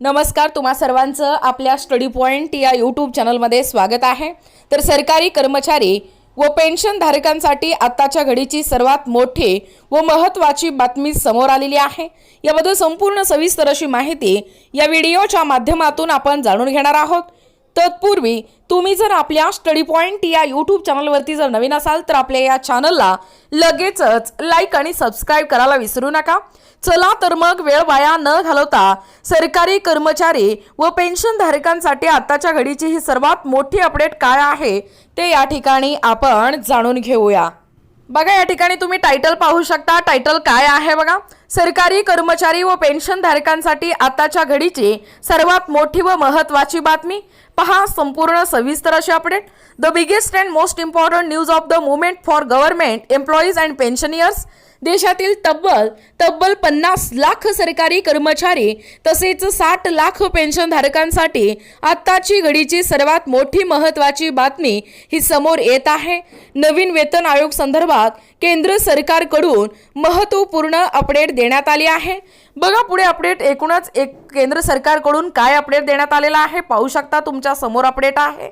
नमस्कार तुम्हा सर्वांचं आपल्या स्टडी पॉईंट या यूट्यूब चॅनलमध्ये स्वागत आहे. तर सरकारी कर्मचारी व पेन्शनधारकांसाठी आत्ताच्या घडीची सर्वात मोठी व महत्त्वाची बातमी समोर आलेली आहे. याबद्दल संपूर्ण सविस्तर अशी माहिती या व्हिडिओच्या माध्यमातून आपण जाणून घेणार आहोत. तत्पूर्वी तुम्ही जर आपल्या स्टडी पॉईंट या यूट्यूब चॅनलवरती जर नवीन असाल तर आपल्या या चॅनलला लगेचच लाईक आणि सबस्क्राईब करायला विसरू नका. चला तर मग वेळ वाया न घालवता सरकारी कर्मचारी व पेन्शनधारकांसाठी आत्ताच्या आताच्या घडीची ही सर्वात मोठी अपडेट काय आहे ते या ठिकाणी आपण जाणून घेऊया. बघा या ठिकाणी तुम्ही टायटल पाहू शकता. टायटल काय आहे बघा? सरकारी कर्मचारी व पेन्शन धारकांसाठी आताच्या घडीची सर्वात मोठी व महत्वाची बातमी. पहा संपूर्ण सविस्तर अशी update the biggest and most important news of the movement for government employees and pensioners देशातील तब्बल तब्बल पन्नास लाख सरकारी कर्मचारी तसेच साठ लाख पेन्शनधारकांसाठी आत्ताची घडीची सर्वात मोठी महत्त्वाची बातमी ही समोर येत आहे. नवीन वेतन आयोग संदर्भात केंद्र सरकारकडून महत्त्वपूर्ण अपडेट देण्यात आली आहे. बघा पुढे अपडेट एकूणच एक केंद्र सरकारकडून काय अपडेट देण्यात आलेला आहे? पाहू शकता तुमच्यासमोर अपडेट आहे.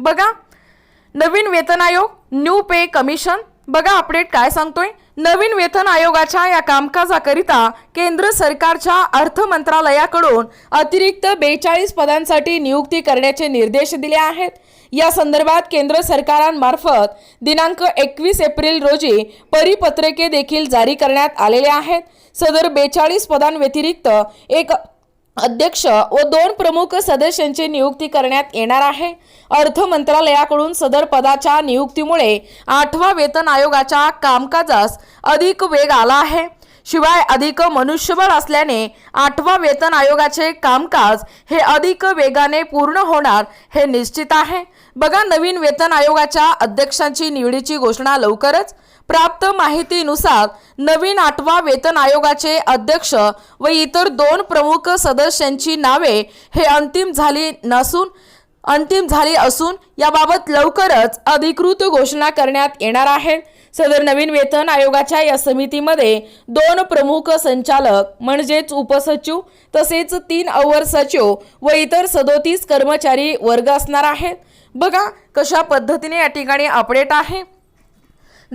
बघा नवीन वेतन आयोग न्यू पे कमिशन. बघा अपडेट काय सांगतोय? नवीन वेतन आयोगाच्या या कामकाजाकरिता केंद्र सरकारच्या अर्थ मंत्रालयाकडून अतिरिक्त बेचाळीस पदांसाठी नियुक्ती करण्याचे निर्देश दिले आहेत. या संदर्भात केंद्र सरकारांमार्फत दिनांक एकवीस एप्रिल रोजी परिपत्रके देखील जारी करण्यात आलेले आहेत. सदर बेचाळीस पदांव्यतिरिक्त एक अध्यक्ष व दोन प्रमुख सदस्यांची नियुक्ती करण्यात येणार आहे. अर्थ मंत्रालयाकडून सदर पदाच्या नियुक्तीमुळे आठवा वेतन आयोगाच्या कामकाजास अधिक वेग आला आहे. शिवाय अधिक मनुष्यबळ असल्याने आठवा वेतन आयोगाचे कामकाज हे अधिक वेगाने पूर्ण होणार हे निश्चित आहे. बघा नवीन वेतन आयोगाच्या अध्यक्षांची निवडीची घोषणा लवकरच प्राप्त माहितीनुसार नवीन आठवा वेतन आयोगाचे अध्यक्ष व इतर दोन प्रमुख सदस्यांची नावे हे अंतिम झाली नसून अंतिम झाली असून याबाबत लवकरच अधिकृत घोषणा करण्यात येणार आहे. सदर नवीन वेतन आयोगाच्या या समितीमध्ये दोन प्रमुख संचालक म्हणजेच उपसचिव तसेच तीन अवर सचिव व इतर सदोतीस कर्मचारी वर्ग असणार आहेत. बघा कशा पद्धतीने या ठिकाणी अपडेट आहे.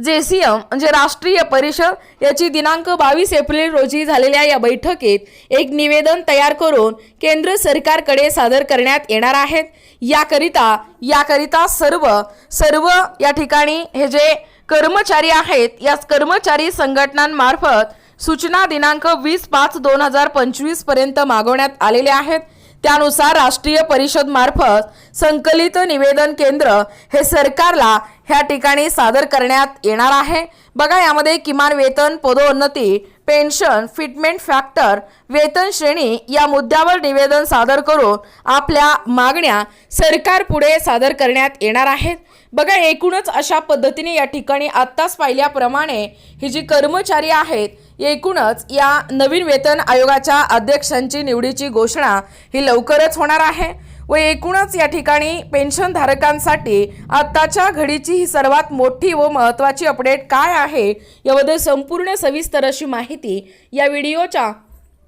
जे सी एम म्हणजे राष्ट्रीय परिषद याची दिनांक बावीस एप्रिल रोजी झालेल्या या बैठकीत एक निवेदन तयार करून केंद्र सरकारकडे सादर करण्यात येणार आहेत. याकरिता याकरिता सर्व सर्व या ठिकाणी हे जे कर्मचारी आहेत या कर्मचारी संघटनांमार्फत सूचना दिनांक वीस पाच दोन हजार पंचवीसपर्यंत मागवण्यात आलेले आहेत. त्यानुसार राष्ट्रीय परिषद मार्फत संकलित निवेदन केंद्र हे सरकारला ह्या ठिकाणी सादर करण्यात येणार आहे. बघा यामध्ये किमान वेतन पदोन्नती पेन्शन फिटमेंट फॅक्टर वेतन श्रेणी या मुद्द्यावर निवेदन सादर करून आपल्या मागण्या सरकार पुढे सादर करण्यात येणार आहेत. बघा एकूणच अशा पद्धतीने या ठिकाणी आत्ताच पाहिल्याप्रमाणे ही जी कर्मचारी आहेत एकूणच या नवीन वेतन आयोगाच्या अध्यक्षांची निवडीची घोषणा ही लवकरच होणार आहे. व एकूणच या ठिकाणी पेन्शनधारकांसाठी आत्ताच्या घडीची ही सर्वात मोठी व महत्त्वाची अपडेट काय आहे याबद्दल संपूर्ण सविस्तर अशी माहिती या व्हिडिओच्या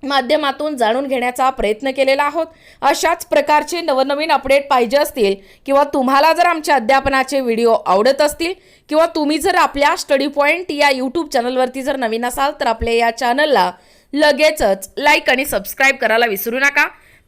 माध्यमातून जाणून घेण्याचा प्रयत्न केलेला आहोत. अशाच प्रकारचे नवनवीन अपडेट पाहिजे असतील किंवा तुम्हाला जर आमच्या अध्यापनाचे व्हिडिओ आवडत असतील किंवा तुम्ही जर आपल्या स्टडी पॉईंट या यूट्यूब चॅनलवरती जर नवीन असाल तर आपल्या या चॅनलला लगेचच लाईक आणि सबस्क्राईब करायला विसरू नका.